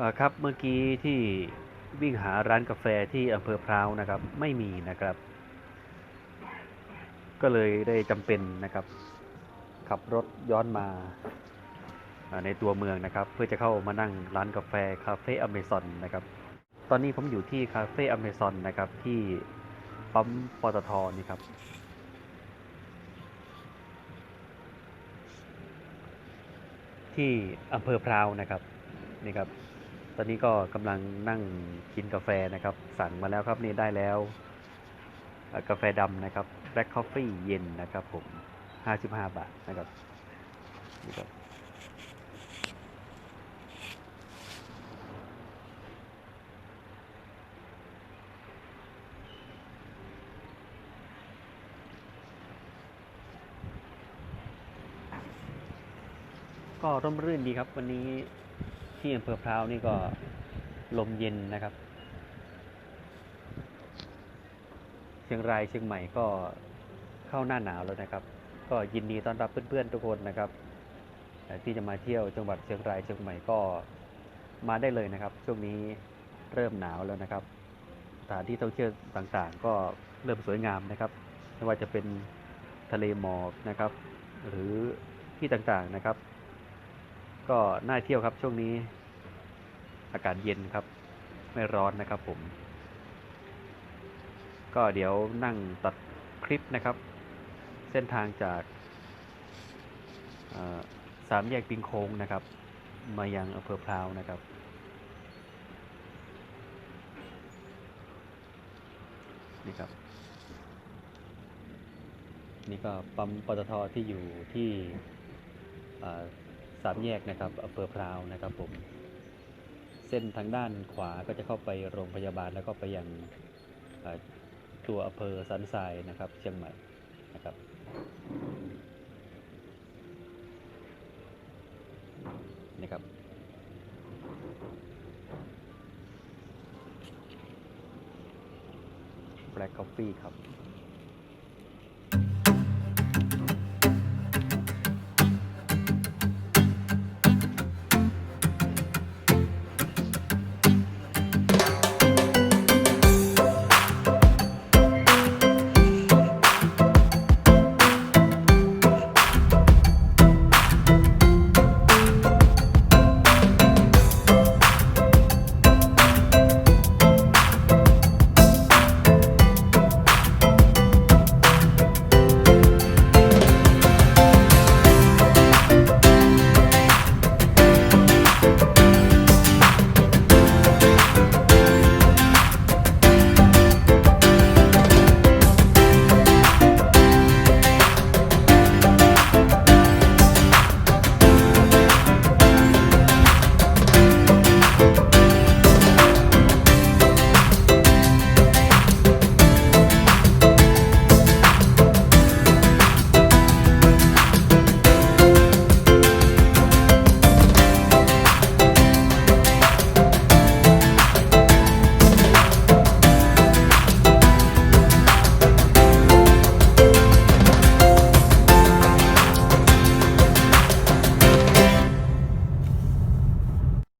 ครับเมื่อกี้ที่วิ่งหาร้านกาแฟที่อำเภอพร้าวนะครับ ไม่มีนะครับ ก็เลยได้จำเป็นนะครับ ขับรถย้อนมาในตัวเมืองนะครับ เพื่อจะเข้ามานั่งร้านกาแฟคาเฟ่อเมซอนนะครับ ตอนนี้ผมอยู่ที่คาเฟ่อเมซอนนะครับที่ปั๊มปตทนี่ครับ ที่อำเภอพร้าวนะครับนี่ครับ ตอนนี้ก็กำลังนั่งกินกาแฟนะครับ สั่งมาแล้วครับนี่ได้แล้ว กาแฟดำนะครับ Black Coffee เย็นนะครับผม 55 บาทนะครับนี่ครับก็ร่มรื่นดีครับวันนี้ ที่อำเภอพร้าวนี่ก็ลมเย็นนะครับ เชียงรายเชียงใหม่ก็เข้าหน้าหนาวแล้วนะครับ ก็ยินดีต้อนรับเพื่อนๆทุกคนนะครับที่จะมาเที่ยวจังหวัดเชียงรายเชียงใหม่ก็มาได้เลยนะครับ ช่วงนี้เริ่มหนาวแล้วนะครับสถานที่ท่องเที่ยวต่างๆ ก็เริ่มสวยงามนะครับ ไม่ว่าจะเป็นทะเลหมอกนะครับ หรือที่ต่างๆนะครับ ก็น่าเที่ยวครับช่วงนี้ อากาศเย็นครับ ไม่ร้อนนะครับผม ก็เดี๋ยวนั่งตัดคลิปนะครับ เส้นทางจากสามแยกปิงโค้งนะครับ มายังอำเภอพร้าวนะครับ นี่ครับ นี่ก็ปั๊มปตทที่อยู่ที่อ่า สามแยกนะครับอำเภอพร้าวนะครับผม เส้นทางด้านขวาก็จะเข้าไปโรงพยาบาลแล้วก็ไปยังตัวอำเภอสันทรายนะครับเชียงใหม่นะครับนี่ครับ Black Coffee ครับ